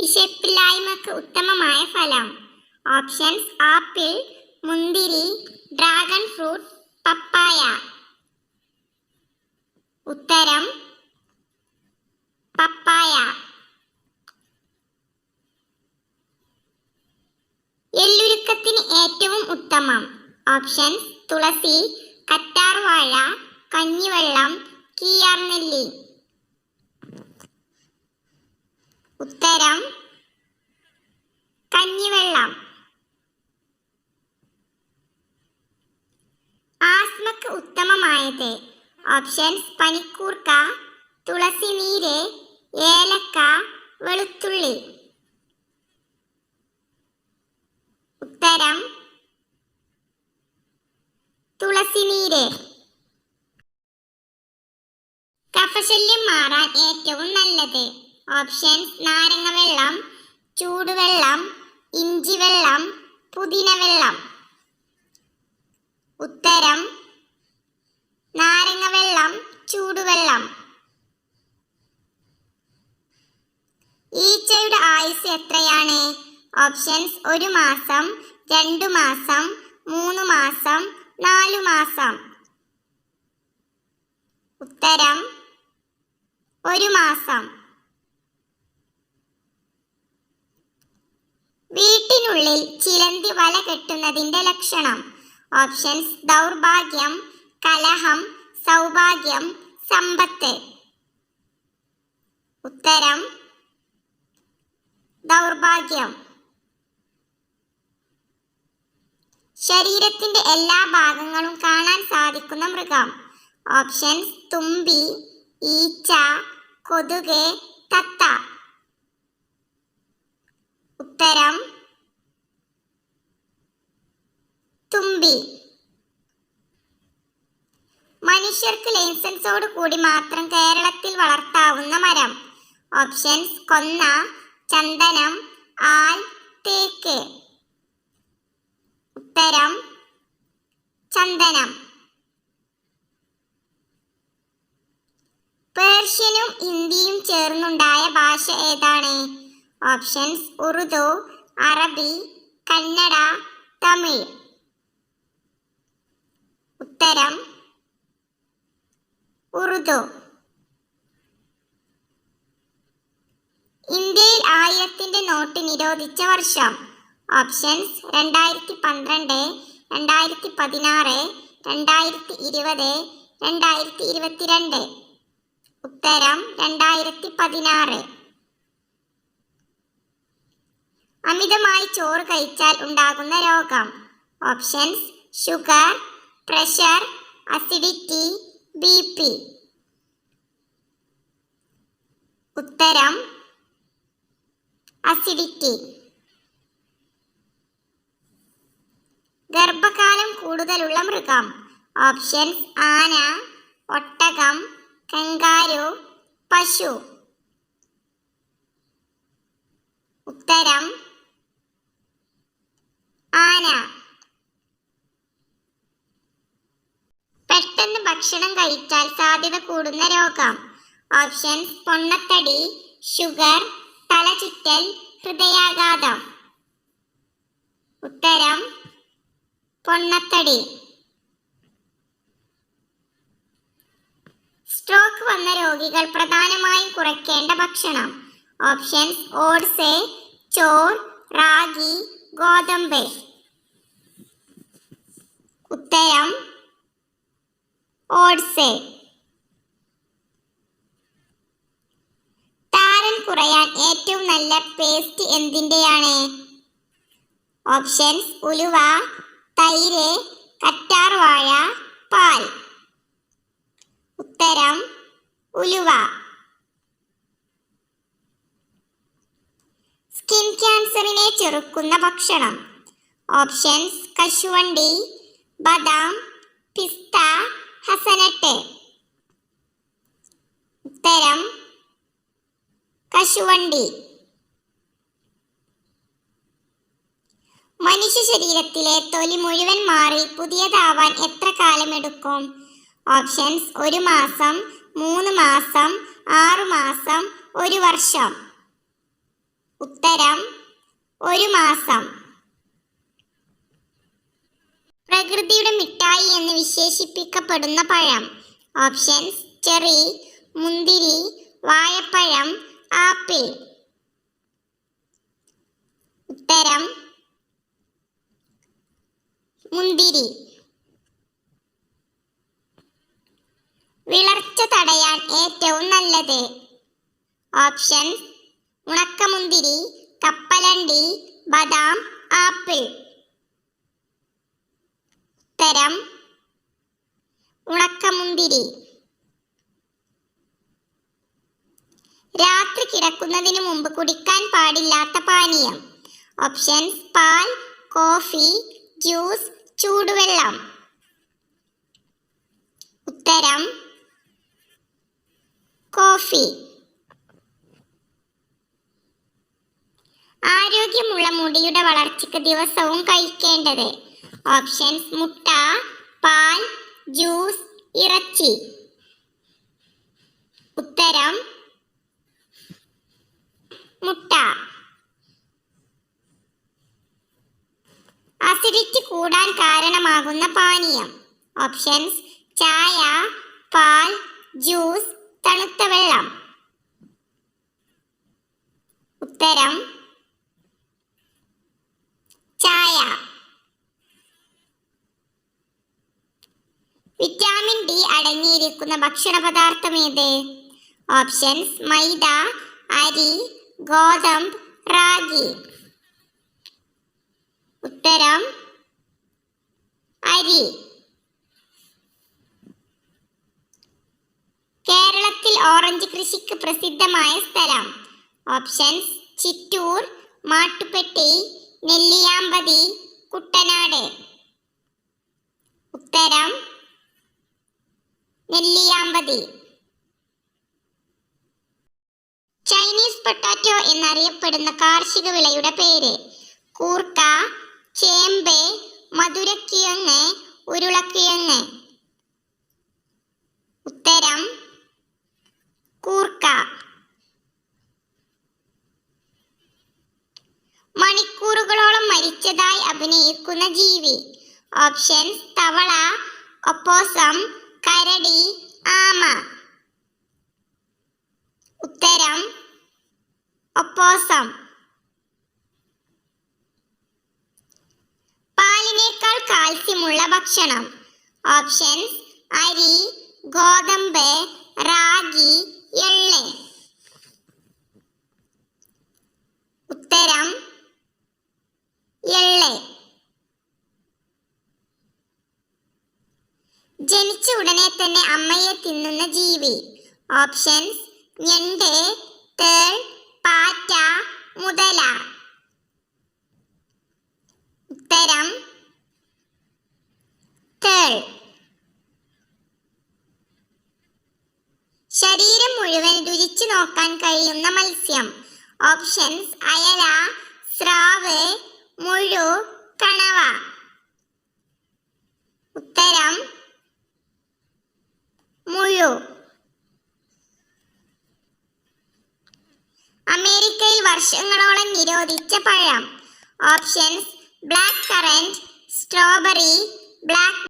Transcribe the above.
വിശപ്പില്ലായ്മക്ക് ഉത്തമമായ ഫലം. Options apple മുന്തിരി ഡ്രാഗൺ ഫ്രൂട്ട് പപ്പായ. ഉത്തരം പപ്പായ. എല്ലുരുക്കത്തിന് ഏറ്റവും ഉത്തമം. ഓപ്ഷൻസ് തുളസി കറ്റാർവാഴ കഞ്ഞിവെള്ളം കീയാർനെല്ലി. ഉത്തരം കഞ്ഞിവെള്ളം. ആസ്മക്ക് ഉത്തമമായത് ഓപ്ഷൻസ് പനിക്കൂർക്ക തുളസി നീര് ഏലക്ക വെളുത്തുള്ളി. ഉത്തരം തുളസി നീര് കഫശല്യം മാറാൻ ഏറ്റവും നല്ലത്. ഓപ്ഷൻസ് നാരങ്ങ വെള്ളം ചൂടുവെള്ളം ഇഞ്ചി വെള്ളം പുതിന വെള്ളം. ഉത്തരം നാരങ്ങ വെള്ളം ചൂടുവെള്ളം. ഈച്ചയുടെ ആയുസ് എത്രയാണ്? ഓപ്ഷൻസ് ഒരു മാസം രണ്ടു മാസം മൂന്ന് മാസം നാലു മാസം. ഉത്തരം ഒരു മാസം. വീട്ടിനുള്ളിൽ ചിലന്തി വല കെട്ടുന്നതിന്റെ ലക്ഷണം. ഓപ്ഷൻസ് ദൗർഭാഗ്യം കലഹം സൗഭാഗ്യം സമ്പത്ത്. ഉത്തരം ദൗർഭാഗ്യം. ശരീരത്തിന്റെ എല്ലാ ഭാഗങ്ങളും കാണാൻ സാധിക്കുന്ന മൃഗം. ഓപ്ഷൻസ് തുമ്പി ഈച്ച കൊതുക് തത്ത. ഉത്തരം തുമ്പി. മനുഷ്യർക്ക് ലൈസൻസോട് കൂടി മാത്രം കേരളത്തിൽ വളർത്താവുന്ന മരം. ഓപ്ഷൻസ് കൊന്ന ചന്ദനം ആൽ തേക്ക്. ഉത്തരം ചന്ദനം. പേർഷ്യനും ഹിന്ദിയും ചേർന്നുണ്ടായ ഭാഷ ഏതാണ്? ഓപ്ഷൻസ് ഉറുദു അറബി കന്നഡ തമിഴ്. ഉത്തരം ഉറുദു. ഇന്ത്യയിൽ ആയിരത്തിന്റെ നോട്ട് നിരോധിച്ച വർഷം. ഓപ്ഷൻസ് രണ്ടായിരത്തി പന്ത്രണ്ട് രണ്ടായിരത്തി പതിനാറ് രണ്ടായിരത്തി ഇരുപത് രണ്ടായിരത്തി ഇരുപത്തിരണ്ട് ഉത്തരം രണ്ടായിരത്തി പതിനാറ് അമിതമായി ചോറ് കഴിച്ചാൽ ഉണ്ടാകുന്ന രോഗം. Options sugar pressure acidity B P. ഉത്തരം അസിഡിറ്റി. ഗർഭകാലം കൂടുതലുള്ള മൃഗം. ഓപ്ഷൻസ് ആന ഒട്ടകം കങ്കാരു പശു. ഉത്തരം ആന. പെട്ടെന്ന് ഭക്ഷണം കഴിച്ചാൽ സാധ്യത കൂടുന്ന രോഗം. ഓപ്ഷൻസ് പൊണ്ണത്തടി ഷുഗർ തലചുറ്റൽ ഹൃദയാഘാതം. ഉത്തരം പൊണ്ണത്തടി. സ്ട്രോക്ക് വന്ന രോഗികൾ പ്രധാനമായും കുറയ്ക്കേണ്ട ഭക്ഷണം. ഓപ്ഷൻസ് ഓട്സ് ചോർ റാഗി ഗോതമ്പ്. ഉത്തരം ഓട്സ്. താരൻ കുറയാൻ ഏറ്റവും നല്ല പേസ്റ്റ് എന്തിന്റെയാണ്? ഓപ്ഷൻസ് ഉലുവ തൈര് കറ്റാർവാഴ പാൽ. ഉത്തരം ഉലുവ. സ്കിൻ ക്യാൻസറിനെ ചെറുക്കുന്ന ഭക്ഷണം. ഓപ്ഷൻസ് കശുവണ്ടി ബദാം പിസ്ത ഹസനട്ട്. ഉത്തരം കശുവണ്ടി. മനുഷ്യ ശരീരത്തിലെ തൊലി മുഴുവൻ മാറി പുതിയതാവാൻ എത്ര കാലമെടുക്കും? ഓപ്ഷൻസ് ഒരു മാസം മൂന്ന് മാസം ആറു മാസം ഒരു വർഷം. ഉത്തരം ഒരു മാസം. പ്രകൃതിയുടെ മിഠായി എന്ന് വിശേഷിപ്പിക്കപ്പെടുന്ന പഴം. ഓപ്ഷൻസ് ചെറി മുന്തിരി വാഴപ്പഴം ആപ്പിൾ. ഉത്തരം മുന്തിരി. വിളർച്ച തടയാൻ ഏറ്റവും നല്ലത്. ഓപ്ഷൻ ഉണക്കമുന്തിരി കപ്പലണ്ടി ബദാം ആപ്പിൾ. ഉത്തരം. ഉണക്കമുന്തിരി. രാത്രി കിടക്കുന്നതിന് മുമ്പ് കുടിക്കാൻ പാടില്ലാത്ത പാനീയം. ഓപ്ഷൻസ് പാൽ കോഫി ജ്യൂസ് ചൂടുവെള്ളം. ഉത്തരം. കോഫി. ആരോഗ്യമുള്ള മുടിയുടെ വളർച്ചയ്ക്ക് ദിവസവും കഴിക്കേണ്ടത് ഓപ്ഷൻസ് മുട്ട പാൽ ജ്യൂസ് ഇറച്ചി. ഉത്തരം മുട്ട. അസിഡിറ്റി കൂടാൻ കാരണമാകുന്ന പാനീയം. ഓപ്ഷൻസ് ചായ പാൽ ജ്യൂസ് തണുത്ത വെള്ളം. ഉത്തരം ചായ. വിറ്റാമിൻ ഡി അടങ്ങിയിരിക്കുന്ന ഭക്ഷണ പദാർത്ഥം ഏത്? ഓപ്ഷൻസ് മൈദ അരി ഗോതമ്പ് റാഗി. ഉത്തരം അരി. കേരളത്തിൽ ഓറഞ്ച് കൃഷിക്ക് പ്രസിദ്ധമായ സ്ഥലം. ഓപ്ഷൻസ് ചിറ്റൂർ മാട്ടുപ്പെട്ടി നെല്ലിയാമ്പതി കുട്ടനാട്. ഉത്തരം നെല്ലിയാമ്പതി. ചൈനീസ് പൊട്ടാറ്റോ എന്നറിയപ്പെടുന്ന കാർഷിക വിളയുടെ പേര്. കൂർക്ക ചേമ്പ് മധുരക്കിഴങ്ങ് ഉരുളക്കിഴങ്ങ്. ഉത്തരം കൂർക്ക. മണിക്കൂറുകളോളം മരിച്ചതായി അഭിനയിക്കുന്ന ജീവി. ഓപ്ഷൻസ് തവള ഒപ്പോസം കരടി ആമ. ഉത്തരം ഒപ്പോസം. പാലിനേക്കാൾ കാൽസ്യമുള്ള ഭക്ഷണം. ഓപ്ഷൻസ് അരി ഗോതമ്പ് റാഗി എള്ള്. ഉത്തരം എള്ള് ജനിച്ച ഉടനെ തന്നെ അമ്മയെ തിന്നുന്ന ജീവി. ഓപ്ഷൻസ് ഞണ്ട് തേൾ പാറ്റ മുതല. ഉത്തരം തേൾ. ശരീരം മുഴുവൻ രുചിച്ചു നോക്കാൻ കഴിയുന്ന മത്സ്യം. ഓപ്ഷൻസ് അയല സ്രാവ് മുഴു കണവ ഉത്തരം മുഴു അമേരിക്കയിൽ വർഷങ്ങളോളം നിരോധിച്ച പഴം. Options black currant strawberry black